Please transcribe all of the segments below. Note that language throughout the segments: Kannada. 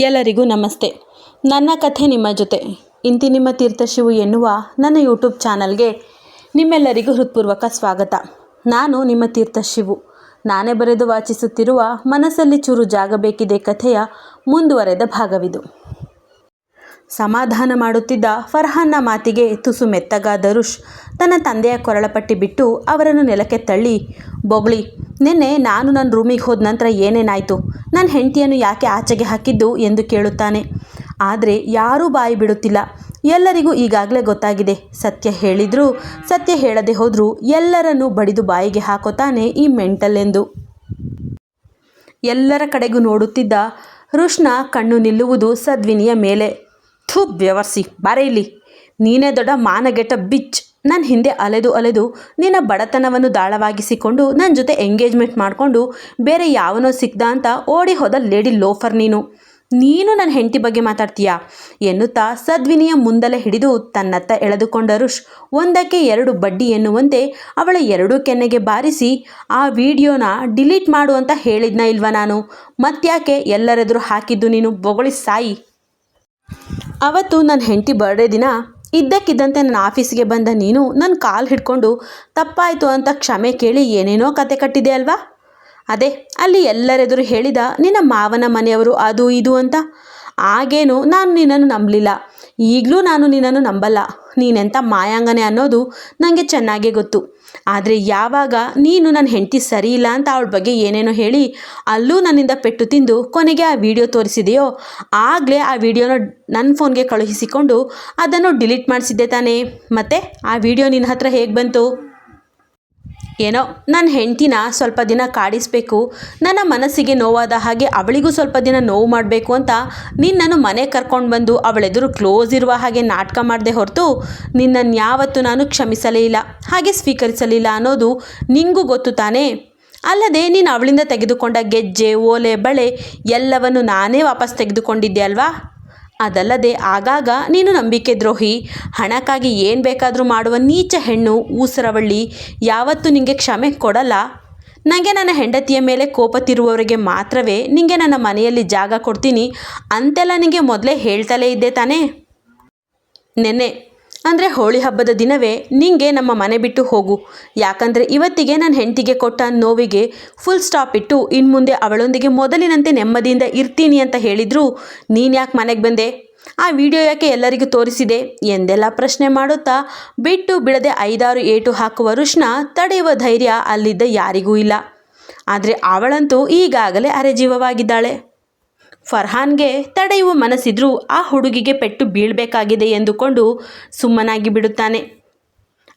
ಎಲ್ಲರಿಗೂ ನಮಸ್ತೆ. ನನ್ನ ಕಥೆ ನಿಮ್ಮ ಜೊತೆ. ಇಂತಿ ನಿಮ್ಮ ತೀರ್ಥಶಿವು ಎನ್ನುವ ನನ್ನ ಯೂಟ್ಯೂಬ್ ಚಾನಲ್ಗೆ ನಿಮ್ಮೆಲ್ಲರಿಗೂ ಹೃತ್ಪೂರ್ವಕ ಸ್ವಾಗತ. ನಾನು ನಿಮ್ಮ ತೀರ್ಥಶಿವು. ನಾನೇ ಬರೆದು ವಾಚಿಸುತ್ತಿರುವ ಮನಸ್ಸಲ್ಲಿ ಚೂರು ಜಾಗಬೇಕಿದೆ ಕಥೆಯ ಮುಂದುವರೆದ ಭಾಗವಿದು. ಸಮಾಧಾನ ಮಾಡುತ್ತಿದ್ದ ಫರ್ಹಾನ್ನ ಮಾತಿಗೆ ತುಸು ಮೆತ್ತಗಾದ ರುಷ್ ತನ್ನ ತಂದೆಯ ಕೊರಳಪಟ್ಟಿ ಬಿಟ್ಟು ಅವರನ್ನು ನೆಲಕ್ಕೆ ತಳ್ಳಿ ಬೊಗಳಿ ನಿನ್ನೆ ನಾನು ನನ್ನ ರೂಮಿಗೆ ಹೋದ ನಂತರ ಏನೇನಾಯಿತು? ನನ್ನ ಹೆಂಡತಿಯನ್ನು ಯಾಕೆ ಆಚೆಗೆ ಹಾಕಿದ್ದು? ಎಂದು ಕೇಳುತ್ತಾನೆ. ಆದರೆ ಯಾರೂ ಬಾಯಿ ಬಿಡುತ್ತಿಲ್ಲ. ಎಲ್ಲರಿಗೂ ಈಗಾಗಲೇ ಗೊತ್ತಾಗಿದೆ. ಸತ್ಯ ಹೇಳಿದರೂ, ಸತ್ಯ ಹೇಳದೆ ಹೋದರೂ ಎಲ್ಲರನ್ನು ಬಡಿದು ಬಾಯಿಗೆ ಹಾಕೋತಾನೆ ಈ ಮೆಂಟಲ್ ಎಂದು. ಎಲ್ಲರ ಕಡೆಗೂ ನೋಡುತ್ತಿದ್ದ ಋಷ್ನ ಕಣ್ಣು ನಿಲ್ಲುವುದು ಸದ್ವಿನಿಯ ಮೇಲೆ. ಥು ಬೆವರ್ಸಿ ಬಾರೆ ಇಲ್ಲಿ ನೀನೇ ದೊಡ್ಡ ಮಾನಗೆಟ್ಟ ಬಿಚ್. ನನ್ನ ಹಿಂದೆ ಅಲೆದು ಅಲೆದು ನಿನ್ನ ಬಡತನವನ್ನು ದಾಳವಾಗಿಸಿಕೊಂಡು ನನ್ನ ಜೊತೆ ಎಂಗೇಜ್ಮೆಂಟ್ ಮಾಡಿಕೊಂಡು ಬೇರೆ ಯಾವನೋ ಸಿಗ್ದ ಅಂತ ಓಡಿ ಹೋದ ಲೇಡಿ ಲೋಫರ್ ನೀನು. ನೀನು ನನ್ನ ಹೆಂಡತಿ ಬಗ್ಗೆ ಮಾತಾಡ್ತೀಯಾ? ಎನ್ನುತ್ತಾ ಸದ್ವಿನಿಯ ಮುಂದಲೆ ಹಿಡಿದು ತನ್ನತ್ತ ಎಳೆದುಕೊಂಡ ರುಷ್ ಒಂದಕ್ಕೆ ಎರಡು ಬಡ್ಡಿ ಎನ್ನುವಂತೆ ಅವಳ ಎರಡೂ ಕೆನ್ನೆಗೆ ಬಾರಿಸಿ, ಆ ವಿಡಿಯೋನ ಡಿಲೀಟ್ ಮಾಡು ಅಂತ ಹೇಳಿದ್ನ ಇಲ್ವಾ ನಾನು? ಮತ್ತ್ಯಾಕೆ ಎಲ್ಲರೆದುರು ಹಾಕಿದ್ದು ನೀನು ಬೊಗಳಿ ಸಾಯಿ? ಅವತ್ತು ನನ್ನ ಹೆಂಡತಿ ಬರ್ಡೇ ದಿನ ಇದ್ದಕ್ಕಿದ್ದಂತೆ ನನ್ನ ಆಫೀಸಿಗೆ ಬಂದ ನೀನು ನನ್ನ ಕಾಲು ಹಿಡ್ಕೊಂಡು ತಪ್ಪಾಯಿತು ಅಂತ ಕ್ಷಮೆ ಕೇಳಿ ಏನೇನೋ ಕತೆ ಕಟ್ಟಿದೆ ಅಲ್ವಾ? ಅದೇ, ಅಲ್ಲಿ ಎಲ್ಲರೆದುರು ಹೇಳಿದ ನಿನ್ನ ಮಾವನ ಮನೆಯವರು ಅದು ಇದು ಅಂತ. ಆಗೇನು ನಾನು ನಿನ್ನನ್ನು ನಂಬಲಿಲ್ಲ. ಈಗಲೂ ನಾನು ನಿನ್ನನ್ನು ನಂಬಲ್ಲ. ನೀನೆಂಥ ಮಾಯಾಂಗನೆ ಅನ್ನೋದು ನನಗೆ ಚೆನ್ನಾಗೇ ಗೊತ್ತು. ಆದರೆ ಯಾವಾಗ ನೀನು ನನ್ನ ಹೆಂಡತಿ ಸರಿ ಇಲ್ಲ ಅಂತ ಅವಳ ಬಗ್ಗೆ ಏನೇನೋ ಹೇಳಿ ಅಲ್ಲೂ ನನ್ನಿಂದ ಪೆಟ್ಟು ತಿಂದು ಕೊನೆಗೆ ಆ ವಿಡಿಯೋ ತೋರಿಸಿದೆಯೋ, ಆಗಲೇ ಆ ವಿಡಿಯೋನ ನನ್ನ ಫೋನ್ಗೆ ಕಳುಹಿಸಿಕೊಂಡು ಅದನ್ನು ಡಿಲೀಟ್ ಮಾಡಿಸಿದ್ದೆ ತಾನೇ. ಮತ್ತೆ ಆ ವಿಡಿಯೋ ನಿನ್ನ ಹತ್ರ ಹೇಗೆ ಬಂತು? ಏನೋ ನನ್ನ ಹೆಂಡತಿನ ಸ್ವಲ್ಪ ದಿನ ಕಾಡಿಸ್ಬೇಕು. ನನ್ನ ಮನಸ್ಸಿಗೆ ನೋವಾದ ಹಾಗೆ ಅವಳಿಗೂ ಸ್ವಲ್ಪ ದಿನ ನೋವು ಮಾಡಬೇಕು ಅಂತ ನಿನ್ನನ್ನು ಮನೆ ಕರ್ಕೊಂಡು ಬಂದು ಅವಳೆದುರು ಕ್ಲೋಸ್ ಇರುವ ಹಾಗೆ ನಾಟಕ ಮಾಡದೆ ಹೊರತು ನಿನ್ನನ್ನು ಯಾವತ್ತೂ ನಾನು ಕ್ಷಮಿಸಲೇ ಇಲ್ಲ. ಹಾಗೆ ಸ್ವೀಕರಿಸಲಿಲ್ಲ ಅನ್ನೋದು ನಿಂಗೂ ಗೊತ್ತು ತಾನೇ? ಅಲ್ಲದೆ ನೀನು ಅವಳಿಂದ ತೆಗೆದುಕೊಂಡ ಗೆಜ್ಜೆ, ಓಲೆ, ಬಳೆ ಎಲ್ಲವನ್ನು ನಾನೇ ವಾಪಸ್ ತೆಗೆದುಕೊಂಡಿದ್ದೆ ಅಲ್ವಾ? ಅದಲ್ಲದೆ ಆಗಾಗ ನೀನು ನಂಬಿಕೆ ದ್ರೋಹಿ. ಹಣಕ್ಕಾಗಿ ಏನು ಬೇಕಾದರೂ ಮಾಡುವ ನೀಚ ಹೆಣ್ಣು ಊಸರವಳ್ಳಿ, ಯಾವತ್ತೂ ನಿನಗೆ ಕ್ಷಮೆ ಕೊಡಲ್ಲ. ನನಗೆ ನನ್ನ ಹೆಂಡತಿಯ ಮೇಲೆ ಕೋಪ ತಿರುವವರಿಗೆ ಮಾತ್ರವೇ ನಿನಗೆ ನನ್ನ ಮನೆಯಲ್ಲಿ ಜಾಗ ಕೊಡ್ತೀನಿ. ಅಂತೆಲ್ಲ ನಿನಗೆ ಮೊದಲೇ ಹೇಳ್ತಲೇ ಇದ್ದೆ ತಾನೇ? ನೆನ್ನೆ ಅಂದರೆ ಹೋಳಿ ಹಬ್ಬದ ದಿನವೇ ನಿಂಗೆ ನಮ್ಮ ಮನೆ ಬಿಟ್ಟು ಹೋಗು. ಯಾಕಂದರೆ ಇವತ್ತಿಗೆ ನನ್ನ ಹೆಂಡತಿಗೆ ಕೊಟ್ಟ ನೋವಿಗೆ ಫುಲ್ ಸ್ಟಾಪ್ ಇಟ್ಟು ಇನ್ನು ಮುಂದೆ ಅವಳೊಂದಿಗೆ ಮೊದಲಿನಂತೆ ನೆಮ್ಮದಿಯಿಂದ ಇರ್ತೀನಿ ಅಂತ ಹೇಳಿದ್ರು. ನೀನು ಯಾಕೆ ಮನೆಗೆ ಬಂದೆ? ಆ ವಿಡಿಯೋ ಯಾಕೆ ಎಲ್ಲರಿಗೂ ತೋರಿಸಿದೆ? ಎಂದೆಲ್ಲ ಪ್ರಶ್ನೆ ಮಾಡುತ್ತಾ ಬಿಟ್ಟು ಬಿಡದೆ ಐದಾರು ಏಟು ಹಾಕುವ ರುಷ್ಣ ತಡೆಯುವ ಧೈರ್ಯ ಅಲ್ಲಿದ್ದ ಯಾರಿಗೂ ಇಲ್ಲ. ಆದರೆ ಅವಳಂತೂ ಈಗಾಗಲೇ ಅರೆಜೀವವಾಗಿದ್ದಾಳೆ ಫರ್ಹಾನ್ಗೆ ತಡೆಯುವ ಮನಸ್ಸಿದ್ರೂ ಆ ಹುಡುಗಿಗೆ ಪೆಟ್ಟು ಬೀಳಬೇಕಾಗಿದೆ ಎಂದುಕೊಂಡು ಸುಮ್ಮನಾಗಿ ಬಿಡುತ್ತಾನೆ.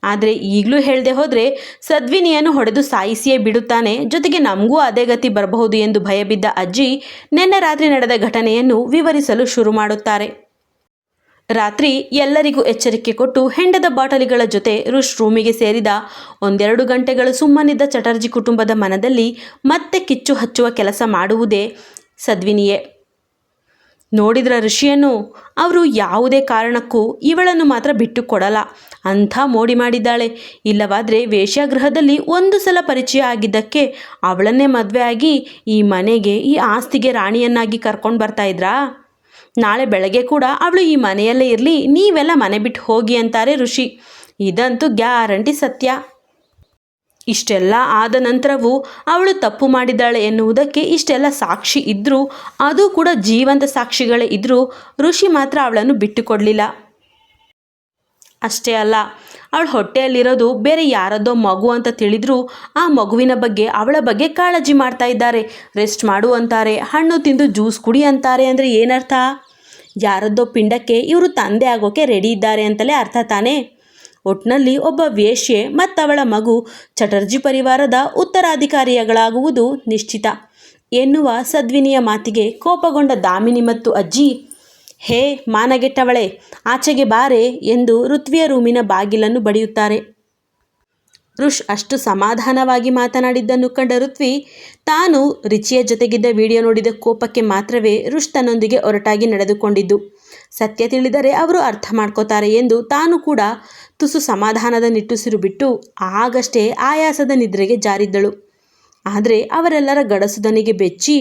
ಆದರೆ ಈಗಲೂ ಹೇಳದೆ ಹೋದರೆ ಸದ್ವಿನಿಯನ್ನು ಹೊಡೆದು ಸಾಯಿಸಿಯೇ ಬಿಡುತ್ತಾನೆ. ಜೊತೆಗೆ ನಮಗೂ ಅದೇ ಗತಿ ಬರಬಹುದು ಎಂದು ಭಯಬಿದ್ದ ಅಜ್ಜಿ ನಿನ್ನೆ ರಾತ್ರಿ ನಡೆದ ಘಟನೆಯನ್ನು ವಿವರಿಸಲು ಶುರು ಮಾಡುತ್ತಾರೆ. ರಾತ್ರಿ ಎಲ್ಲರಿಗೂ ಎಚ್ಚರಿಕೆ ಕೊಟ್ಟು ಹೆಂಡದ ಬಾಟಲಿಗಳ ಜೊತೆ ರುಷ್ ರೂಮಿಗೆ ಸೇರಿದ ಒಂದೆರಡು ಗಂಟೆಗಳು ಸುಮ್ಮನಿದ್ದ ಚಟರ್ಜಿ ಕುಟುಂಬದ ಮನದಲ್ಲಿ ಮತ್ತೆ ಕಿಚ್ಚು ಹಚ್ಚುವ ಕೆಲಸ ಮಾಡುವುದೇ ಸದ್ವಿನಿಯೇ. ನೋಡಿದ್ರ ಋಷಿಯನ್ನು ಅವರು ಯಾವುದೇ ಕಾರಣಕ್ಕೂ ಇವಳನ್ನು ಮಾತ್ರ ಬಿಟ್ಟು ಕೊಡಲ್ಲ ಅಂಥ ಮೋಡಿ ಮಾಡಿದ್ದಾಳೆ. ಇಲ್ಲವಾದರೆ ವೇಶ್ಯಾಗೃಹದಲ್ಲಿ ಒಂದು ಸಲ ಪರಿಚಯ ಆಗಿದ್ದಕ್ಕೆ ಅವಳನ್ನೇ ಮದುವೆ ಆಗಿ ಈ ಮನೆಗೆ ಈ ಆಸ್ತಿಗೆ ರಾಣಿಯನ್ನಾಗಿ ಕರ್ಕೊಂಡು ಬರ್ತಾ ಇದ್ರಾ? ನಾಳೆ ಬೆಳಗ್ಗೆ ಕೂಡ ಅವಳು ಈ ಮನೆಯಲ್ಲೇ ಇರಲಿ, ನೀವೆಲ್ಲ ಮನೆ ಬಿಟ್ಟು ಹೋಗಿ ಅಂತಾರೆ ಋಷಿ. ಇದಂತೂ ಗ್ಯಾರಂಟಿ ಸತ್ಯ. ಇಷ್ಟೆಲ್ಲ ಆದ ನಂತರವೂ ಅವಳು ತಪ್ಪು ಮಾಡಿದ್ದಾಳೆ ಎನ್ನುವುದಕ್ಕೆ ಇಷ್ಟೆಲ್ಲ ಸಾಕ್ಷಿ ಇದ್ದರೂ ಅದು ಕೂಡ ಜೀವಂತ ಸಾಕ್ಷಿಗಳೇ ಇದ್ದರೂ ಋಷಿ ಮಾತ್ರ ಅವಳನ್ನು ಬಿಟ್ಟುಕೊಡಲಿಲ್ಲ. ಅಷ್ಟೇ ಅಲ್ಲ, ಅವಳ ಹೊಟ್ಟೆಯಲ್ಲಿರೋದು ಬೇರೆ ಯಾರದ್ದೋ ಮಗು ಅಂತ ತಿಳಿದ್ರೂ ಆ ಮಗುವಿನ ಬಗ್ಗೆ ಅವಳ ಬಗ್ಗೆ ಕಾಳಜಿ ಮಾಡ್ತಾ ಇದ್ದಾರೆ. ರೆಸ್ಟ್ ಮಾಡು ಅಂತಾರೆ, ಹಣ್ಣು ತಿಂದು ಜ್ಯೂಸ್ ಕುಡಿ ಅಂತಾರೆ ಅಂದರೆ ಏನರ್ಥ? ಯಾರದ್ದೋ ಪಿಂಡಕ್ಕೆ ಇವರು ತಂದೆ ಆಗೋಕೆ ರೆಡಿ ಇದ್ದಾರೆ ಅಂತಲೇ ಅರ್ಥ ತಾನೇ? ಒಟ್ನಲ್ಲಿ ಒಬ್ಬ ವೇಶ್ಯೆ ಮತ್ತವಳ ಮಗು ಚಟರ್ಜಿ ಪರಿವಾರದ ಉತ್ತರಾಧಿಕಾರಿಗಳಾಗುವುದು ನಿಶ್ಚಿತ. ಎನ್ನುವ ಸದ್ವಿನಿಯ ಮಾತಿಗೆ ಕೋಪಗೊಂಡ ದಾಮಿನಿ ಮತ್ತು ಅಜ್ಜಿ, ಹೇ ಮಾನಗೆಟ್ಟವಳೆ, ಆಚೆಗೆ ಬಾರೆ ಎಂದು ಋತ್ವಿಯ ರೂಮಿನ ಬಾಗಿಲನ್ನು ಬಡಿಯುತ್ತಾರೆ. ಋಷ್ ಅಷ್ಟು ಸಮಾಧಾನವಾಗಿ ಮಾತನಾಡಿದ್ದನ್ನು ಕಂಡ ಋತ್ವಿ, ತಾನು ರಿಚಿಯ ಜೊತೆಗಿದ್ದ ವಿಡಿಯೋ ನೋಡಿದ ಕೋಪಕ್ಕೆ ಮಾತ್ರವೇ ಋಷ್ ತನ್ನೊಂದಿಗೆ ಒರಟಾಗಿ ನಡೆದುಕೊಂಡಿದ್ದು. ಸತ್ಯ ತಿಳಿದರೆ ಅವರು ಅರ್ಥ ಮಾಡ್ಕೋತಾರೆ ಎಂದು ತಾನು ಕೂಡ ತುಸು ಸಮಾಧಾನದ ನಿಟ್ಟುಸಿರು ಬಿಟ್ಟು ಆಗಷ್ಟೇ ಆಯಾಸದ ನಿದ್ರೆಗೆ ಜಾರಿದ್ದಳು. ಆದರೆ ಅವರೆಲ್ಲರ ಗಡಸುದನಿಗೆ ಬೆಚ್ಚಿ,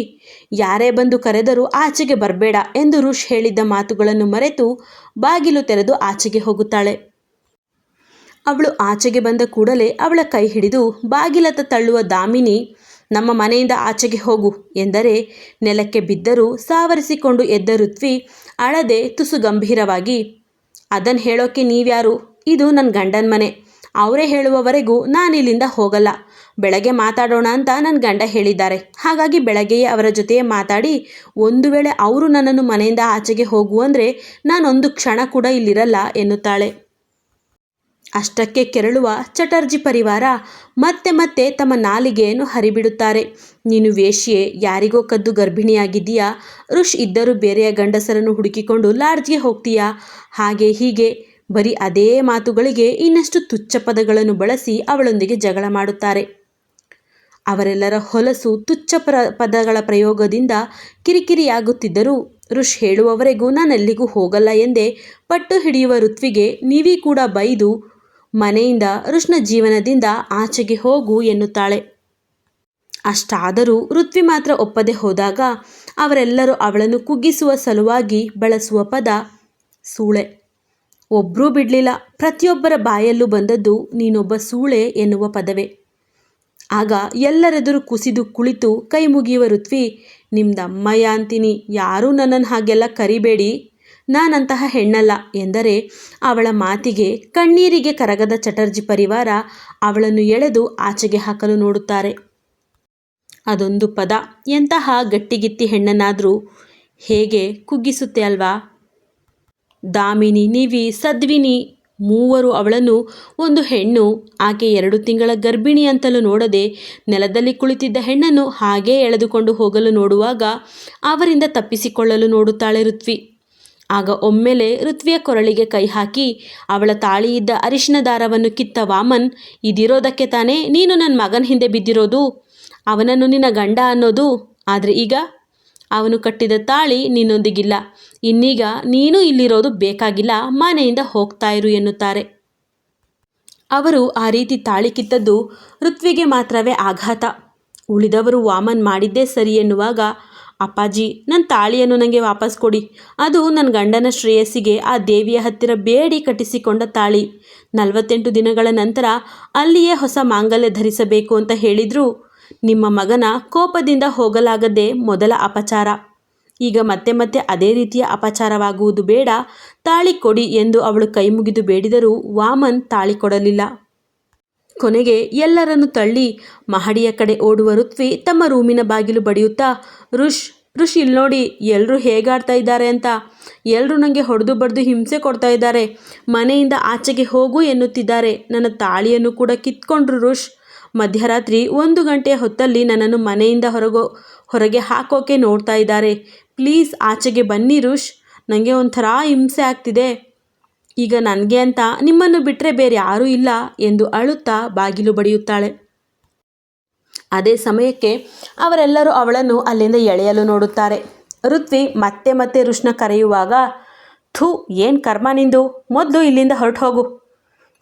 ಯಾರೇ ಬಂದು ಕರೆದರೂ ಆಚೆಗೆ ಬರಬೇಡ ಎಂದು ಋಷ್ ಹೇಳಿದ್ದ ಮಾತುಗಳನ್ನು ಮರೆತು ಬಾಗಿಲು ತೆರೆದು ಆಚೆಗೆ ಹೋಗುತ್ತಾಳೆ. ಅವಳು ಆಚೆಗೆ ಬಂದ ಕೂಡಲೇ ಅವಳ ಕೈ ಹಿಡಿದು ಬಾಗಿಲತ್ತ ತಳ್ಳುವ ದಾಮಿನಿ, ನಮ್ಮ ಮನೆಯಿಂದ ಆಚೆಗೆ ಹೋಗು ಎಂದರೆ ನೆಲಕ್ಕೆ ಬಿದ್ದರೂ ಸಾವರಿಸಿಕೊಂಡು ಎದ್ದ ಋತ್ವಿ ಅಳದೆ ತುಸು ಗಂಭೀರವಾಗಿ ಅದನ್ನು ಹೇಳೋಕ್ಕೆ ನೀವ್ಯಾರು? ಇದು ನನ್ನ ಗಂಡನ ಮನೆ. ಅವರೇ ಹೇಳುವವರೆಗೂ ನಾನು ಇಲ್ಲಿಂದ ಹೋಗಲ್ಲ. ಬೆಳಗ್ಗೆ ಮಾತಾಡೋಣ ಅಂತ ನನ್ನ ಗಂಡ ಹೇಳಿದ್ದಾರೆ. ಹಾಗಾಗಿ ಬೆಳಗ್ಗೆಯೇ ಅವರ ಜೊತೆಯೇ ಮಾತಾಡಿ, ಒಂದು ವೇಳೆ ಅವರು ನನ್ನನ್ನು ಮನೆಯಿಂದ ಆಚೆಗೆ ಹೋಗು ಅಂದರೆ ನಾನೊಂದು ಕ್ಷಣ ಕೂಡ ಇಲ್ಲಿರಲ್ಲ ಎನ್ನುತ್ತಾಳೆ. ಅಷ್ಟಕ್ಕೆ ಕೆರಳುವ ಚಟರ್ಜಿ ಪರಿವಾರ ಮತ್ತೆ ಮತ್ತೆ ತಮ್ಮ ನಾಲಿಗೆಯನ್ನು ಹರಿಬಿಡುತ್ತಾರೆ. ನೀನು ವೇಶ್ಯೆ, ಯಾರಿಗೋ ಕದ್ದು ಗರ್ಭಿಣಿಯಾಗಿದ್ದೀಯಾ? ಋಷ್ ಇದ್ದರೂ ಬೇರೆಯ ಗಂಡಸರನ್ನು ಹುಡುಕಿಕೊಂಡು ಲಾಡ್ಜ್ಗೆ ಹೋಗ್ತೀಯಾ? ಹಾಗೆ ಹೀಗೆ, ಬರೀ ಅದೇ ಮಾತುಗಳಿಗೆ ಇನ್ನಷ್ಟು ತುಚ್ಛ ಪದಗಳನ್ನು ಬಳಸಿ ಅವಳೊಂದಿಗೆ ಜಗಳ ಮಾಡುತ್ತಾರೆ. ಅವರೆಲ್ಲರ ಹೊಲಸು ತುಚ್ಛ ಪ್ರ, ಪದಗಳ ಪ್ರಯೋಗದಿಂದ ಕಿರಿಕಿರಿಯಾಗುತ್ತಿದ್ದರೂ ಋಷ್ ಹೇಳುವವರೆಗೂ ನಾನೆಲ್ಲಿಗೂ ಹೋಗಲ್ಲ ಎಂದೇ ಪಟ್ಟು ಹಿಡಿಯುವ ಋತ್ವಿಗೆ ನೀವೀ ಕೂಡ ಬೈದು ಮನೆಯಿಂದ ಋಷ್ನ ಜೀವನದಿಂದ ಆಚೆಗೆ ಹೋಗು ಎನ್ನುತ್ತಾಳೆ. ಅಷ್ಟಾದರೂ ಋತ್ವಿ ಮಾತ್ರ ಒಪ್ಪದೆ ಹೋದಾಗ ಅವರೆಲ್ಲರೂ ಅವಳನ್ನು ಕುಗ್ಗಿಸುವ ಸಲುವಾಗಿ ಬಳಸುವ ಪದ ಸೂಳೆ. ಒಬ್ಬರೂ ಬಿಡಲಿಲ್ಲ, ಪ್ರತಿಯೊಬ್ಬರ ಬಾಯಲ್ಲೂ ಬಂದದ್ದು ನೀನೊಬ್ಬ ಸೂಳೆ ಎನ್ನುವ ಪದವೇ. ಆಗ ಎಲ್ಲರೆದುರು ಕುಸಿದು ಕುಳಿತು ಕೈ ಮುಗಿಯುವ ಋತ್ವಿ ನಿಮ್ದಮ್ಮಯ್ಯ ಅಂತೀನಿ ಯಾರೂ ನನ್ನನ್ನು ಹಾಗೆಲ್ಲ ಕರಿಬೇಡಿ ನಾನಂತಹ ಹೆಣ್ಣಲ್ಲ ಎಂದರೆ ಅವಳ ಮಾತಿಗೆ, ಕಣ್ಣೀರಿಗೆ ಕರಗದ ಚಟರ್ಜಿ ಪರಿವಾರ ಅವಳನ್ನು ಎಳೆದು ಆಚೆಗೆ ಹಾಕಲು ನೋಡುತ್ತಾರೆ. ಅದೊಂದು ಪದ. ಎಂತಹ ಗಟ್ಟಿಗಿತ್ತಿ ಹೆಣ್ಣನಾದರೂ ಹೇಗೆ ಕುಗ್ಗಿಸುತ್ತೆ ಅಲ್ವಾ? ದಾಮಿನಿ ನಿವಿ, ಸದ್ವಿನಿ ಮೂವರು ಅವಳನ್ನು ಒಂದು ಹೆಣ್ಣು, ಆಕೆ ಎರಡು ತಿಂಗಳ ಗರ್ಭಿಣಿ ಅಂತಲೂ ನೋಡದೆ ನೆಲದಲ್ಲಿ ಕುಳಿತಿದ್ದ ಹೆಣ್ಣನ್ನು ಹಾಗೇ ಎಳೆದುಕೊಂಡು ಹೋಗಲು ನೋಡುವಾಗ ಅವರಿಂದ ತಪ್ಪಿಸಿಕೊಳ್ಳಲು ನೋಡುತ್ತಾಳೆ ಋತ್ವಿ. ಆಗ ಒಮ್ಮೆಲೆ ಋತ್ವಿಯ ಕೊರಳಿಗೆ ಕೈ ಹಾಕಿ, ಅವಳ ತಾಳಿಯಿದ್ದ ಅರಿಶಿನ ದಾರವನ್ನು ಕಿತ್ತ ವಾಮನ್, ಇದಿರೋದಕ್ಕೆ ತಾನೇ ನೀನು ನನ್ನ ಮಗನ ಹಿಂದೆ ಬಿದ್ದಿರೋದು? ಅವನನ್ನು ನಿನ್ನ ಗಂಡ ಅನ್ನೋದು? ಆದರೆ ಈಗ? ಅವನು ಕಟ್ಟಿದ ತಾಳಿ ನಿನ್ನೊಂದಿಗಿಲ್ಲ. ಇನ್ನೀಗ ನೀನು ಇಲ್ಲಿರೋದು ಬೇಕಾಗಿಲ್ಲ, ಮನೆಯಿಂದ ಹೋಗ್ತಾ ಇರು ಎನ್ನುತ್ತಾರೆ. ಅವರು ಆ ರೀತಿ ತಾಳಿ ಕಿತ್ತದ್ದು ಋತ್ವಿಗೆ ಮಾತ್ರವೇ ಆಘಾತ. ಉಳಿದವರು ವಾಮನ್ ಮಾಡಿದ್ದೇ ಸರಿ ಎನ್ನುವಾಗ ಅಪ್ಪಾಜಿ ನನ್ನ ತಾಳಿಯನ್ನು ನನಗೆ ವಾಪಸ್ ಕೊಡಿ. ಅದು ನನ್ನ ಗಂಡನ ಶ್ರೇಯಸ್ಸಿಗೆ ಆ ದೇವಿಯ ಹತ್ತಿರ ಬೇಡಿ ಕಟ್ಟಿಸಿಕೊಂಡ ತಾಳಿ. ನಲವತ್ತೆಂಟು ದಿನಗಳ ನಂತರ ಅಲ್ಲಿಯೇ ಹೊಸ ಮಾಂಗಲ್ಯ ಧರಿಸಬೇಕು ಅಂತ ಹೇಳಿದ್ರು. ನಿಮ್ಮ ಮಗನ ಕೋಪದಿಂದ ಹೋಗಲಾಗದೆ ಮೊದಲ ಅಪಚಾರ. ಈಗ ಮತ್ತೆ ಮತ್ತೆ ಅದೇ ರೀತಿಯ ಅಪಚಾರವಾಗುವುದು ಬೇಡ. ತಾಳಿ ಕೊಡಿ ಎಂದು ಅವಳು ಕೈ ಮುಗಿದು ಬೇಡಿದರೂ ವಾಮನ್ ತಾಳಿ ಕೊಡಲಿಲ್ಲ. ಕೊನೆಗೆ ಎಲ್ಲರನ್ನು ತಳ್ಳಿ ಮಹಡಿಯ ಕಡೆ ಓಡುವ ಋತ್ವಿ ತಮ್ಮ ರೂಮಿನ ಬಾಗಿಲು ಬಡಿಯುತ್ತಾ, ಋಷ್ ಋಷ್ ಇಲ್ಲಿ ನೋಡಿ ಎಲ್ಲರೂ ಹೇಗಾಡ್ತಾ ಇದ್ದಾರೆ ಅಂತ. ಎಲ್ಲರೂ ನನಗೆ ಹೊಡೆದು ಬಡ್ದು ಹಿಂಸೆ ಕೊಡ್ತಾ ಇದ್ದಾರೆ. ಮನೆಯಿಂದ ಆಚೆಗೆ ಹೋಗು ಎನ್ನುತ್ತಿದ್ದಾರೆ. ನನ್ನ ತಾಳಿಯನ್ನು ಕೂಡ ಕಿತ್ಕೊಂಡ್ರು ಋಷ್. ಮಧ್ಯರಾತ್ರಿ ಒಂದು ಗಂಟೆಯ ಹೊತ್ತಲ್ಲಿ ನನ್ನನ್ನು ಮನೆಯಿಂದ ಹೊರಗೋ, ಹೊರಗೆ ಹಾಕೋಕೆ ನೋಡ್ತಾ ಇದ್ದಾರೆ. ಪ್ಲೀಸ್ ಆಚೆಗೆ ಬನ್ನಿ ಋಷ್. ನನಗೆ ಒಂಥರ ಹಿಂಸೆ ಆಗ್ತಿದೆ. ಈಗ ನನಗೆ ಅಂತ ನಿಮ್ಮನ್ನು ಬಿಟ್ಟರೆ ಬೇರೆ ಯಾರೂ ಇಲ್ಲ ಎಂದು ಅಳುತ್ತಾ ಬಾಗಿಲು ಬಡಿಯುತ್ತಾಳೆ. ಅದೇ ಸಮಯಕ್ಕೆ ಅವರೆಲ್ಲರೂ ಅವಳನ್ನು ಅಲ್ಲಿಂದ ಎಳೆಯಲು ನೋಡುತ್ತಾರೆ. ಋತ್ವಿ ಮತ್ತೆ ಮತ್ತೆ ಋಷ್ಣ ಕರೆಯುವಾಗ, ಥೂ, ಏನು ಕರ್ಮ ನಿಂದು? ಮೊದಲು ಇಲ್ಲಿಂದ ಹೊರಟು ಹೋಗು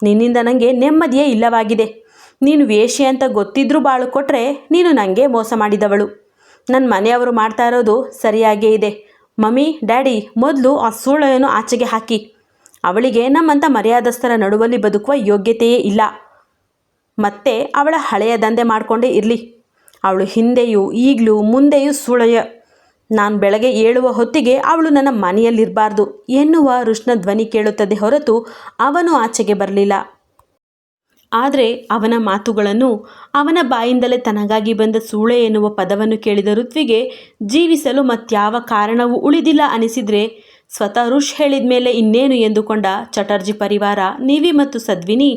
ನಿನ್ನಿಂದ ನನಗೆ ನೆಮ್ಮದಿಯೇ ಇಲ್ಲವಾಗಿದೆ. ನೀನು ವೇಷಿ ಅಂತ ಗೊತ್ತಿದ್ರೂ ಬಾಳು ಕೊಟ್ಟರೆ ನೀನು ನನಗೆ ಮೋಸ ಮಾಡಿದವಳು. ನನ್ನ ಮನೆಯವರು ಮಾಡ್ತಾ ಇರೋದು ಸರಿಯಾಗೇ ಇದೆ. ಮಮ್ಮಿ, ಡ್ಯಾಡಿ, ಮೊದಲು ಆ ಸೂಳೆಯನ್ನು ಆಚೆಗೆ ಹಾಕಿ. ಅವಳಿಗೆ ನಮ್ಮಂಥ ಮರ್ಯಾದಸ್ಥರ ನಡುವಲ್ಲಿ ಬದುಕುವ ಯೋಗ್ಯತೆಯೇ ಇಲ್ಲ. ಮತ್ತೆ ಅವಳ ಹಳೆಯ ದಂಧೆ ಮಾಡಿಕೊಂಡೇ ಇರಲಿ. ಅವಳು ಹಿಂದೆಯೂ ಈಗಲೂ ಮುಂದೆಯೂ ಸುಳೆಯ ನಾನು ಬೆಳಗ್ಗೆ ಏಳುವ ಹೊತ್ತಿಗೆ ಅವಳು ನನ್ನ ಮನೆಯಲ್ಲಿರಬಾರ್ದು ಎನ್ನುವ ಋಷ್ಣ ಧ್ವನಿ ಕೇಳುತ್ತದೆ ಹೊರತು ಅವನು ಆಚೆಗೆ ಬರಲಿಲ್ಲ. ಆದರೆ ಅವನ ಮಾತುಗಳನ್ನು ಅವನ ಬಾಯಿಂದಲೇ ತನಗಾಗಿ ಬಂದ ಸೂಳೆ ಎನ್ನುವ ಪದವನ್ನು ಕೇಳಿದ ಋತ್ವಿಗೆ ಜೀವಿಸಲು ಮತ್ಯಾವ ಕಾರಣವೂ ಉಳಿದಿಲ್ಲ ಅನಿಸಿದರೆ ಸ್ವತಃ ಋಷ್ ಹೇಳಿದ ಮೇಲೆ ಇನ್ನೇನು ಎಂದುಕೊಂಡ ಚಟರ್ಜಿ ಪರಿವಾರ, ನೀವಿ ಮತ್ತು ಸದ್ವಿನಿ?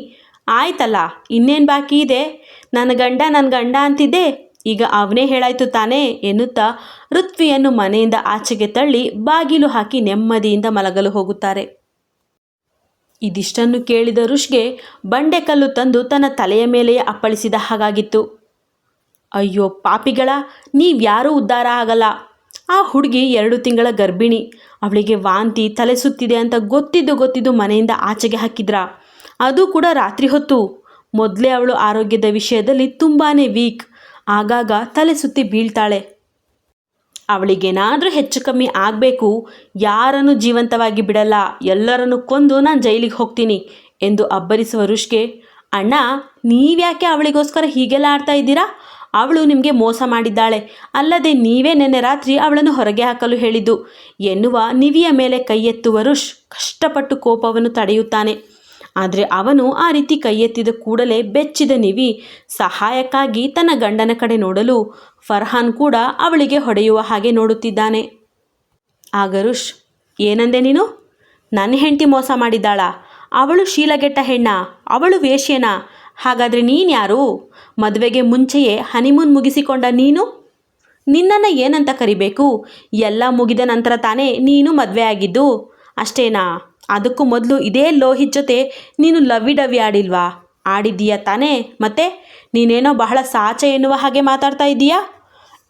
ಆಯ್ತಲ್ಲ, ಇನ್ನೇನು ಬಾಕಿ ಇದೆ? ನನ್ನ ಗಂಡ ನನ್ನ ಗಂಡ ಅಂತಿದ್ದೆ. ಈಗ ಅವನೇ ಹೇಳಾಯ್ತು ತಾನೇ ಎನ್ನುತ್ತಾ ಋತ್ವಿಯನ್ನು ಮನೆಯಿಂದ ಆಚೆಗೆ ತಳ್ಳಿ ಬಾಗಿಲು ಹಾಕಿ ನೆಮ್ಮದಿಯಿಂದ ಮಲಗಲು ಹೋಗುತ್ತಾರೆ. ಇದಿಷ್ಟನ್ನು ಕೇಳಿದ ಋಷ್ಗೆ ಬಂಡೆಕಲ್ಲು ತಂದು ತನ್ನ ತಲೆಯ ಮೇಲೆಯೇ ಅಪ್ಪಳಿಸಿದ ಹಾಗಾಗಿತ್ತು. ಅಯ್ಯೋ ಪಾಪಿಗಳ, ನೀವ್ಯಾರೂ ಉದ್ಧಾರ ಆಗಲ್ಲ. ಆ ಹುಡುಗಿ ಎರಡು ತಿಂಗಳ ಗರ್ಭಿಣಿ. ಅವಳಿಗೆ ವಾಂತಿ ತಲೆ ಸುತ್ತಿದೆ ಅಂತ ಗೊತ್ತಿದ್ದು ಗೊತ್ತಿದ್ದು ಮನೆಯಿಂದ ಆಚೆಗೆ ಹಾಕಿದ್ರ? ಅದು ಕೂಡ ರಾತ್ರಿ ಹೊತ್ತು. ಮೊದಲೇ ಅವಳು ಆರೋಗ್ಯದ ವಿಷಯದಲ್ಲಿ ತುಂಬಾ ವೀಕ್. ಆಗಾಗ ತಲೆ ಸುತ್ತಿ ಬೀಳ್ತಾಳೆ. ಅವಳಿಗೇನಾದರೂ ಹೆಚ್ಚು ಕಮ್ಮಿ ಆಗಬೇಕು. ಯಾರನ್ನು ಜೀವಂತವಾಗಿ ಬಿಡಲ್ಲ. ಎಲ್ಲರನ್ನು ಕೊಂದು ನಾನು ಜೈಲಿಗೆ ಹೋಗ್ತೀನಿ ಎಂದು ಅಬ್ಬರಿಸುವ ರುಷ್ಗೆ ಅಣ್ಣ, ನೀವ್ಯಾಕೆ ಅವಳಿಗೋಸ್ಕರ ಹೀಗೆಲ್ಲ ಆಡ್ತಾ ಇದ್ದೀರಾ? ಅವಳು ನಿಮಗೆ ಮೋಸ ಮಾಡಿದ್ದಾಳೆ. ಅಲ್ಲದೆ ನೀವೇ ನೆನ್ನೆ ರಾತ್ರಿ ಅವಳನ್ನು ಹೊರಗೆ ಹಾಕಲು ಹೇಳಿದ್ದು. ಎನ್ನುವ ನಿವಿಯ ಮೇಲೆ ಕೈ ಕಷ್ಟಪಟ್ಟು ಕೋಪವನ್ನು ತಡೆಯುತ್ತಾನೆ. ಆದರೆ ಅವನು ಆ ರೀತಿ ಕೈ ಕೂಡಲೇ ಬೆಚ್ಚಿದ ನಿವಿ ಸಹಾಯಕ್ಕಾಗಿ ತನ್ನ ಗಂಡನ ಕಡೆ ನೋಡಲು ಫರ್ಹಾನ್ ಕೂಡ ಅವಳಿಗೆ ಹೊಡೆಯುವ ಹಾಗೆ ನೋಡುತ್ತಿದ್ದಾನೆ. ಆಗ ಏನಂದೆ ನೀನು? ನನ್ನ ಹೆಂಡತಿ ಮೋಸ ಮಾಡಿದ್ದಾಳ? ಅವಳು ಶೀಲಗೆಟ್ಟ ಹೆಣ್ಣ, ಅವಳು ವೇಶ್ಯನ? ಹಾಗಾದರೆ ನೀನ್ಯಾರು? ಮದುವೆಗೆ ಮುಂಚೆಯೇ ಹನಿಮೂನ್ ಮುಗಿಸಿಕೊಂಡ ನೀನು? ನಿನ್ನನ್ನು ಏನಂತ ಕರಿಬೇಕು? ಎಲ್ಲ ಮುಗಿದ ನಂತರ ತಾನೇ ನೀನು ಮದುವೆ ಆಗಿದ್ದು? ಅಷ್ಟೇನಾ? ಅದಕ್ಕೂ ಮೊದಲು ಇದೇ ಲೋಹಿತ್ ಜೊತೆ ನೀನು ಲವ್ವಿ ಡವಿ ಆಡಿಲ್ವಾ? ಆಡಿದ್ದೀಯ ತಾನೇ? ಮತ್ತೆ ನೀನೇನೋ ಬಹಳ ಸಾಚ ಎನ್ನುವ ಹಾಗೆ ಮಾತಾಡ್ತಾ ಇದ್ದೀಯಾ?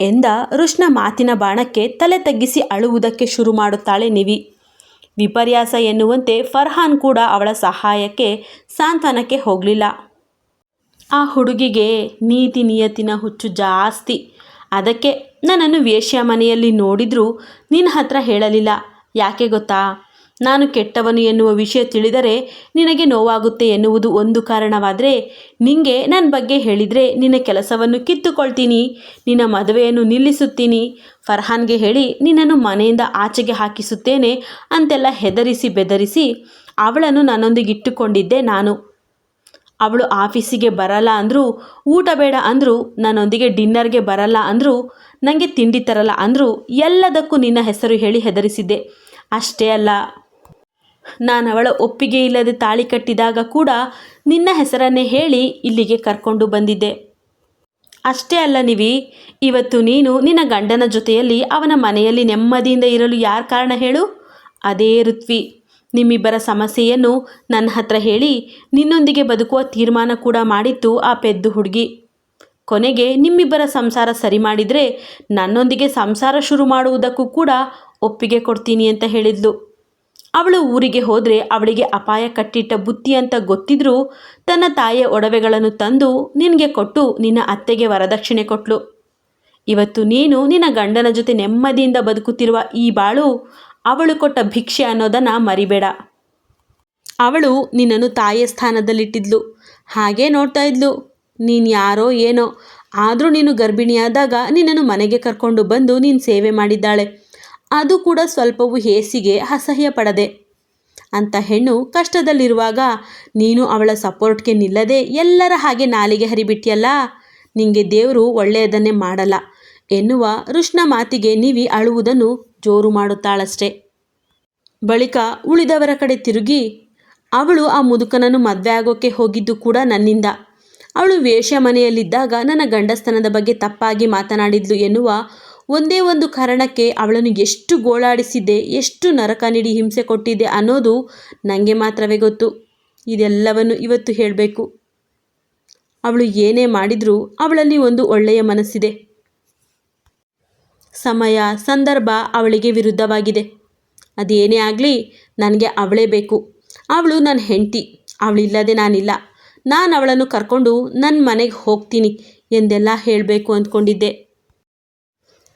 ಎಂದ ರುಷ್ಣ ಮಾತಿನ ಬಾಣಕ್ಕೆ ತಲೆ ತಗ್ಗಿಸಿ ಅಳುವುದಕ್ಕೆ ಶುರು ಮಾಡುತ್ತಾಳೆ ನಿವಿ. ವಿಪರ್ಯಾಸ ಎನ್ನುವಂತೆ ಫರ್ಹಾನ್ ಕೂಡ ಅವಳ ಸಹಾಯಕ್ಕೆ ಸಾಂತ್ವನಕ್ಕೆ ಹೋಗಲಿಲ್ಲ. ಆ ಹುಡುಗಿಗೆ ನೀತಿ ನಿಯತಿನ ಹುಚ್ಚು ಜಾಸ್ತಿ. ಅದಕ್ಕೆ ನನ್ನನ್ನು ವೇಶ್ಯ ಮನೆಯಲ್ಲಿ ನೋಡಿದರೂ ನಿನ್ನ ಹತ್ರ ಹೇಳಲಿಲ್ಲ. ಯಾಕೆ ಗೊತ್ತಾ? ನಾನು ಕೆಟ್ಟವನು ಎನ್ನುವ ವಿಷಯ ತಿಳಿದರೆ ನಿನಗೆ ನೋವಾಗುತ್ತೆ ಎನ್ನುವುದು ಒಂದು ಕಾರಣವಾದರೆ ನಿಂಗೆ ನನ್ನ ಬಗ್ಗೆ ಹೇಳಿದರೆ ನಿನ್ನ ಕೆಲಸವನ್ನು ಕಿತ್ತುಕೊಳ್ತೀನಿ, ನಿನ್ನ ಮದುವೆಯನ್ನು ನಿಲ್ಲಿಸುತ್ತೀನಿ, ಫರ್ಹಾನ್ಗೆ ಹೇಳಿ ನಿನ್ನನ್ನು ಮನೆಯಿಂದ ಆಚೆಗೆ ಹಾಕಿಸುತ್ತೇನೆ ಅಂತೆಲ್ಲ ಹೆದರಿಸಿ ಬೆದರಿಸಿ ಅವಳನ್ನು ನನ್ನೊಂದಿಗೆ ಇಟ್ಟುಕೊಂಡಿದ್ದೆ ನಾನು. ಅವಳು ಆಫೀಸಿಗೆ ಬರಲ್ಲ ಅಂದರೂ, ಊಟ ಬೇಡ ಅಂದರೂ, ನನ್ನೊಂದಿಗೆ ಡಿನ್ನರ್ಗೆ ಬರಲ್ಲ ಅಂದರೂ ನನಗೆ ತಿಂಡಿ ತರಲ್ಲ ಅಂದರೂ, ಎಲ್ಲದಕ್ಕೂ ನಿನ್ನ ಹೆಸರು ಹೇಳಿ ಹೆದರಿಸಿದ್ದೆ. ಅಷ್ಟೇ ಅಲ್ಲ, ನಾನು ಅವಳ ಒಪ್ಪಿಗೆ ಇಲ್ಲದೆ ತಾಳಿ ಕಟ್ಟಿದಾಗ ಕೂಡ ನಿನ್ನ ಹೆಸರನ್ನೇ ಹೇಳಿ ಇಲ್ಲಿಗೆ ಕರ್ಕೊಂಡು ಬಂದಿದ್ದೆ. ಅಷ್ಟೇ ಅಲ್ಲ ನಿವಿ, ಇವತ್ತು ನೀನು ನಿನ್ನ ಗಂಡನ ಜೊತೆಯಲ್ಲಿ ಅವನ ಮನೆಯಲ್ಲಿ ನೆಮ್ಮದಿಯಿಂದ ಇರಲು ಯಾರ ಕಾರಣ ಹೇಳು? ಅದೇ ಋತ್ವಿ. ನಿಮ್ಮಿಬ್ಬರ ಸಮಸ್ಯೆಯನ್ನು ನನ್ನ ಹತ್ರ ಹೇಳಿ, ನಿನ್ನೊಂದಿಗೆ ಬದುಕುವ ತೀರ್ಮಾನ ಕೂಡ ಮಾಡಿತ್ತು ಆ ಪೆದ್ದು ಹುಡುಗಿ. ಕೊನೆಗೆ ನಿಮ್ಮಿಬ್ಬರ ಸಂಸಾರ ಸರಿ ಮಾಡಿದರೆ ನನ್ನೊಂದಿಗೆ ಸಂಸಾರ ಶುರು ಮಾಡುವುದಕ್ಕೂ ಕೂಡ ಒಪ್ಪಿಗೆ ಕೊಡ್ತೀನಿ ಅಂತ ಹೇಳಿದ್ಲು. ಅವಳು ಊರಿಗೆ ಹೋದರೆ ಅವಳಿಗೆ ಅಪಾಯ ಕಟ್ಟಿಟ್ಟ ಬುತ್ತಿ ಅಂತ ಗೊತ್ತಿದ್ರೂ ತನ್ನ ತಾಯಿಯ ಒಡವೆಗಳನ್ನು ತಂದು ನಿನಗೆ ಕೊಟ್ಟು ನಿನ್ನ ಅತ್ತೆಗೆ ವರದಕ್ಷಿಣೆ ಕೊಟ್ಲು. ಇವತ್ತು ನೀನು ನಿನ್ನ ಗಂಡನ ಜೊತೆ ನೆಮ್ಮದಿಯಿಂದ ಬದುಕುತ್ತಿರುವ ಈ ಬಾಳು ಅವಳು ಕೊಟ್ಟ ಭಿಕ್ಷೆ ಅನ್ನೋದನ್ನು ಮರಿಬೇಡ. ಅವಳು ನಿನ್ನನ್ನು ತಾಯಿಯ ಸ್ಥಾನದಲ್ಲಿಟ್ಟಿದ್ಲು. ಹಾಗೇ ನೋಡ್ತಾ ಇದ್ಲು. ನೀನು ಯಾರೋ ಏನೋ. ಆದರೂ ನೀನು ಗರ್ಭಿಣಿಯಾದಾಗ ನಿನ್ನನ್ನು ಮನೆಗೆ ಕರ್ಕೊಂಡು ಬಂದು ನೀನು ಸೇವೆ ಮಾಡಿದ್ದಾಳೆ. ಅದು ಕೂಡ ಸ್ವಲ್ಪವೂ ಹೇಸಿಗೆ ಅಸಹ್ಯ ಪಡದೆ ಅಂತ ಹೆಣ್ಣು ಕಷ್ಟದಲ್ಲಿರುವಾಗ, ನೀನು ಅವಳ ಸಪೋರ್ಟ್ಗೆ ನಿಲ್ಲದೆ ಎಲ್ಲರ ಹಾಗೆ ನಾಲಿಗೆ ಹರಿಬಿಟ್ಟಿಯಲ್ಲ ನಿಂಗೆ ದೇವರು ಒಳ್ಳೆಯದನ್ನೇ ಮಾಡಲ್ಲ. ಎನ್ನುವ ಋಷ್ಣ ಮಾತಿಗೆ ನೀವಿ ಅಳುವುದನ್ನು ಜೋರು ಮಾಡುತ್ತಾಳಷ್ಟೆ. ಬಳಿಕ ಉಳಿದವರ ಕಡೆ ತಿರುಗಿ, ಅವಳು ಆ ಮುದುಕನನ್ನು ಮದುವೆ ಆಗೋಕ್ಕೆ ಹೋಗಿದ್ದು ಕೂಡ ನನ್ನಿಂದ. ಅವಳು ವೇಶ್ಯ ಮನೆಯಲ್ಲಿದ್ದಾಗ ನನ್ನ ಗಂಡಸ್ತನದ ಬಗ್ಗೆ ತಪ್ಪಾಗಿ ಮಾತನಾಡಿದ್ಲು ಎನ್ನುವ ಒಂದೇ ಒಂದು ಕಾರಣಕ್ಕೆ ಅವಳನ್ನು ಎಷ್ಟು ಗೋಳಾಡಿಸಿದ್ದೆ ಎಷ್ಟು ನರಕ ನೀಡಿ ಹಿಂಸೆ ಕೊಟ್ಟಿದ್ದೆ ಅನ್ನೋದು ನನಗೆ ಮಾತ್ರವೇ ಗೊತ್ತು. ಇದೆಲ್ಲವನ್ನು ಇವತ್ತು ಹೇಳಬೇಕು. ಅವಳು ಏನೇ ಮಾಡಿದರೂ ಅವಳಲ್ಲಿ ಒಂದು ಒಳ್ಳೆಯ ಮನಸ್ಸಿದೆ. ಸಮಯ, ಸಂದರ್ಭ ಅವಳಿಗೆ ವಿರುದ್ಧವಾಗಿದೆ. ಅದೇನೇ ಆಗಲಿ, ನನಗೆ ಅವಳೇ ಬೇಕು. ಅವಳು ನನ್ನ ಹೆಂಡತಿ, ಅವಳಿಲ್ಲದೆ ನಾನಿಲ್ಲ. ನಾನು ಅವಳನ್ನು ಕರ್ಕೊಂಡು ನನ್ನ ಮನೆಗೆ ಹೋಗ್ತೀನಿ ಎಂದೆಲ್ಲ ಹೇಳಬೇಕು ಅಂದ್ಕೊಂಡಿದ್ದೆ.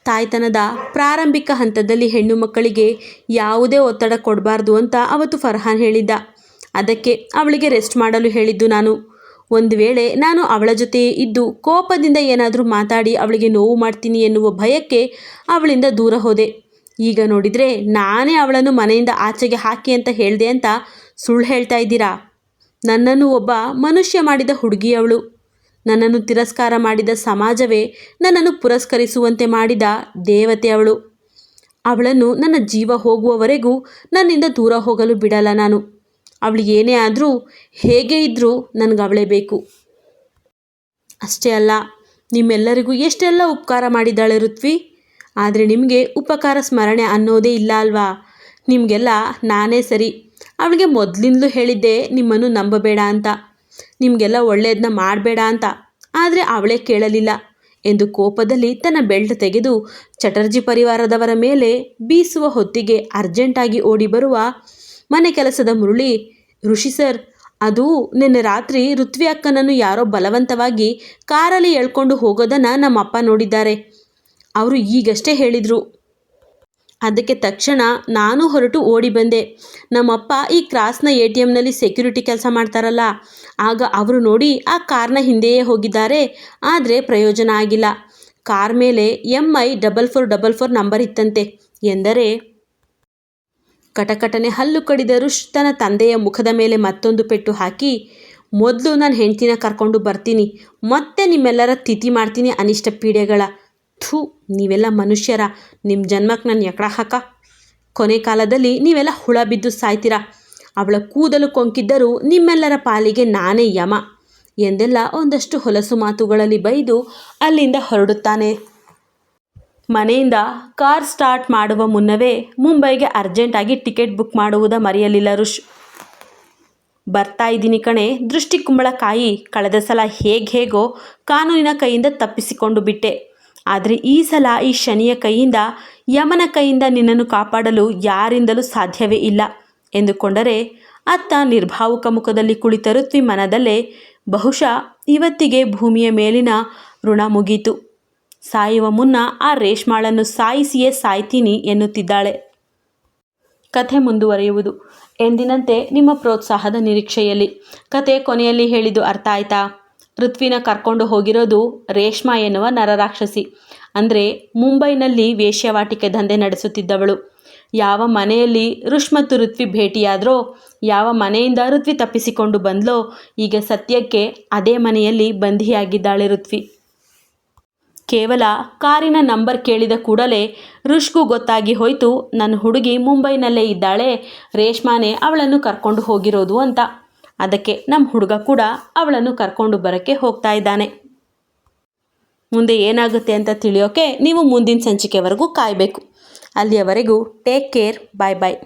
ತಾಯ್ತನದ ಪ್ರಾರಂಭಿಕ ಹಂತದಲ್ಲಿ ಹೆಣ್ಣು ಮಕ್ಕಳಿಗೆ ಯಾವುದೇ ಒತ್ತಡ ಕೊಡಬಾರ್ದು ಅಂತ ಅವತ್ತು ಫರ್ಹಾನ್ ಹೇಳಿದ್ದ. ಅದಕ್ಕೆ ಅವಳಿಗೆ ರೆಸ್ಟ್ ಮಾಡಲು ಹೇಳಿದ್ದು ನಾನು. ಒಂದು ವೇಳೆ ನಾನು ಅವಳ ಜೊತೆ ಇದ್ದು ಕೋಪದಿಂದ ಏನಾದರೂ ಮಾತಾಡಿ ಅವಳಿಗೆ ನೋವು ಮಾಡ್ತೀನಿ ಎನ್ನುವ ಭಯಕ್ಕೆ ಅವಳಿಂದ ದೂರ ಹೋದೆ. ಈಗ ನೋಡಿದರೆ ನಾನೇ ಅವಳನ್ನು ಮನೆಯಿಂದ ಆಚೆಗೆ ಹಾಕಿ ಅಂತ ಹೇಳಿದೆ ಅಂತ ಸುಳ್ಳು ಹೇಳ್ತಾ ಇದ್ದೀರಾ? ನನ್ನನ್ನು ಒಬ್ಬ ಮನುಷ್ಯ ಮಾಡಿದ ಹುಡುಗಿ ಅವಳು ನನ್ನನ್ನು ತಿರಸ್ಕಾರ ಮಾಡಿದ ಸಮಾಜವೇ ನನ್ನನ್ನು ಪುರಸ್ಕರಿಸುವಂತೆ ಮಾಡಿದ ದೇವತೆ ಅವಳು. ಅವಳನ್ನು ನನ್ನ ಜೀವ ಹೋಗುವವರೆಗೂ ನನ್ನಿಂದ ದೂರ ಹೋಗಲು ಬಿಡಲ್ಲ ನಾನು. ಅವಳು ಏನೇ ಆದರೂ ಹೇಗೆ ಇದ್ದರೂ ನನಗೆ ಅವಳೇ ಬೇಕು. ಅಷ್ಟೇ ಅಲ್ಲ, ನಿಮ್ಮೆಲ್ಲರಿಗೂ ಎಷ್ಟೆಲ್ಲ ಉಪಕಾರ ಮಾಡಿದ್ದಾಳೆ ಋತ್ವಿ? ಆದರೆ ನಿಮಗೆ ಉಪಕಾರ ಸ್ಮರಣೆ ಅನ್ನೋದೇ ಇಲ್ಲ ಅಲ್ವಾ? ನಿಮಗೆಲ್ಲ ನಾನೇ ಸರಿ. ಅವಳಿಗೆ ಮೊದಲಿಂದಲೂ ಹೇಳಿದ್ದೆ, ನಿಮ್ಮನ್ನು ನಂಬಬೇಡ ಅಂತ. ನಿಮಗೆಲ್ಲ ಒಳ್ಳೆಯದನ್ನ ಮಾಡಬೇಡ ಅಂತ. ಆದರೆ ಅವಳೇ ಕೇಳಲಿಲ್ಲ. ಎಂದು ಕೋಪದಲ್ಲಿ ತನ್ನ ಬೆಲ್ಟ್ ತೆಗೆದು ಚಟರ್ಜಿ ಪರಿವಾರದವರ ಮೇಲೆ ಬೀಸುವ ಹೊತ್ತಿಗೆ ಅರ್ಜೆಂಟಾಗಿ ಓಡಿ ಬರುವ ಮನೆ ಕೆಲಸದ ಮುರುಳಿ, ಋಷಿ ಸರ್, ಅದು ನಿನ್ನೆ ರಾತ್ರಿ ಋತ್ವಿ ಅಕ್ಕನನ್ನು ಯಾರೋ ಬಲವಂತವಾಗಿ ಕಾರಲ್ಲಿ ಎಳ್ಕೊಂಡು ಹೋಗೋದನ್ನು ನಮ್ಮಪ್ಪ ನೋಡಿದ್ದಾರೆ. ಅವರು ಈಗಷ್ಟೇ ಹೇಳಿದರು. ಅದಕ್ಕೆ ತಕ್ಷಣ ನಾನು ಹೊರಟು ಓಡಿ ಬಂದೆ. ನಮ್ಮಪ್ಪ ಈ ಕ್ರಾಸ್ನ ಎ ಟಿ ಎಮ್ನಲ್ಲಿ ಸೆಕ್ಯೂರಿಟಿ ಕೆಲಸ ಮಾಡ್ತಾರಲ್ಲ, ಆಗ ಅವರು ನೋಡಿ ಆ ಕಾರ್ನ ಹಿಂದೆಯೇ ಹೋಗಿದ್ದಾರೆ, ಆದರೆ ಪ್ರಯೋಜನ ಆಗಿಲ್ಲ. ಕಾರ್ ಮೇಲೆ M I double four double four number ಇತ್ತಂತೆ, ಎಂದರೆ ಕಟಕಟನೆ ಹಲ್ಲು ಕಡಿದ ರುಷ್ ತನ್ನ ತಂದೆಯ ಮುಖದ ಮೇಲೆ ಮತ್ತೊಂದು ಪೆಟ್ಟು ಹಾಕಿ, ಮೊದಲು ನಾನು ಹೆಂಡ್ತಿನ ಕರ್ಕೊಂಡು ಬರ್ತೀನಿ, ಮತ್ತೆ ನಿಮ್ಮೆಲ್ಲರ ತಿಥಿ ಮಾಡ್ತೀನಿ ಅನಿಷ್ಟ ಪೀಡೆಗಳ. ಥೂ, ನೀವೆಲ್ಲ ಮನುಷ್ಯರ ನಿಮ್ಮ ಜನ್ಮಕ್ಕೆ ನಾನು ಎಕಡ ಹಾಕ. ಕೊನೆ ಕಾಲದಲ್ಲಿ ನೀವೆಲ್ಲ ಹುಳ ಬಿದ್ದು ಸಾಯ್ತೀರಾ. ಅವಳ ಕೂದಲು ಕೊಂಕಿದ್ದರೂ ನಿಮ್ಮೆಲ್ಲರ ಪಾಲಿಗೆ ನಾನೇ ಯಮ. ಎಂದೆಲ್ಲ ಒಂದಷ್ಟು ಹೊಲಸು ಮಾತುಗಳಲ್ಲಿ ಬೈದು ಅಲ್ಲಿಂದ ಹೊರಡುತ್ತಾನೆ. ಮನೆಯಿಂದ ಕಾರ್ ಸ್ಟಾರ್ಟ್ ಮಾಡುವ ಮುನ್ನವೇ ಮುಂಬೈಗೆ ಅರ್ಜೆಂಟಾಗಿ ಟಿಕೆಟ್ ಬುಕ್ ಮಾಡುವುದ ಮರೆಯಲಿಲ್ಲ ರುಷ್ ಬರ್ತಾ ಇದ್ದೀನಿ ಕಣೆ. ದೃಷ್ಟಿ ಕುಂಬಳಕಾಯಿ ಕಳೆದ ಸಲ ಹೇಗೆ ಹೇಗೋ ಕಾನೂನಿನ ಕೈಯಿಂದ ತಪ್ಪಿಸಿಕೊಂಡು ಬಿಟ್ಟೆ. ಆದರೆ ಈ ಸಲ ಈ ಶನಿಯ ಕೈಯಿಂದ, ಯಮನ ಕೈಯಿಂದ ನಿನ್ನನ್ನು ಕಾಪಾಡಲು ಯಾರಿಂದಲೂ ಸಾಧ್ಯವೇ ಇಲ್ಲ ಎಂದುಕೊಂಡರೆ ಅತ್ತ ನಿರ್ಭಾವುಕ ಮುಖದಲ್ಲಿ ಕುಳಿತ ಮನದಲ್ಲೇ ಬಹುಶಃ ಇವತ್ತಿಗೆ ಭೂಮಿಯ ಮೇಲಿನ ಋಣ ಮುಗೀತು. ಸಾಯುವ ಮುನ್ನ ಆ ರೇಷ್ಮಾಳನ್ನು ಸಾಯಿಸಿಯೇ ಸಾಯ್ತೀನಿ ಎನ್ನುತ್ತಿದ್ದಾಳೆ. ಕಥೆ ಮುಂದುವರಿಯುವುದು. ಎಂದಿನಂತೆ ನಿಮ್ಮ ಪ್ರೋತ್ಸಾಹದ ನಿರೀಕ್ಷೆಯಲ್ಲಿ. ಕತೆ ಕೊನೆಯಲ್ಲಿ ಹೇಳಿದ್ದು ಅರ್ಥ ಆಯ್ತಾ? ಋತ್ವಿನ ಕರ್ಕೊಂಡು ಹೋಗಿರೋದು ರೇಷ್ಮಾ ಎನ್ನುವ ನರರಾಕ್ಷಸಿ. ಅಂದರೆ ಮುಂಬೈನಲ್ಲಿ ವೇಶ್ಯವಾಟಿಕೆ ದಂಧೆ ನಡೆಸುತ್ತಿದ್ದವಳು. ಯಾವ ಮನೆಯಲ್ಲಿ ಋಷ್ ಮತ್ತು ಋತ್ವಿ ಭೇಟಿಯಾದರೋ, ಯಾವ ಮನೆಯಿಂದ ಋತ್ವಿ ತಪ್ಪಿಸಿಕೊಂಡು ಬಂದ್ಲೋ, ಈಗ ಸತ್ಯಕ್ಕೆ ಅದೇ ಮನೆಯಲ್ಲಿ ಬಂಧಿಯಾಗಿದ್ದಾಳೆ ಋತ್ವಿ. ಕೇವಲ ಕಾರಿನ ನಂಬರ್ ಕೇಳಿದ ಕೂಡಲೇ ರುಷ್ಕು ಗೊತ್ತಾಗಿ ಹೋಯಿತು, ನನ್ನ ಹುಡುಗಿ ಮುಂಬೈನಲ್ಲೇ ಇದ್ದಾಳೆ, ರೇಷ್ಮಾನೆ ಅವಳನ್ನು ಕರ್ಕೊಂಡು ಹೋಗಿರೋದು ಅಂತ. ಅದಕ್ಕೆ ನಮ್ಮ ಹುಡುಗ ಕೂಡ ಅವಳನ್ನು ಕರ್ಕೊಂಡು ಬರೋಕ್ಕೆ ಹೋಗ್ತಾ ಇದ್ದಾನೆ. ಮುಂದೆ ಏನಾಗುತ್ತೆ ಅಂತ ತಿಳಿಯೋಕೆ ನೀವು ಮುಂದಿನ ಸಂಚಿಕೆವರೆಗೂ ಕಾಯಬೇಕು. ಅಲ್ಲಿಯವರೆಗೂ ಟೇಕ್ ಕೇರ್ ಬಾಯ್ ಬಾಯ್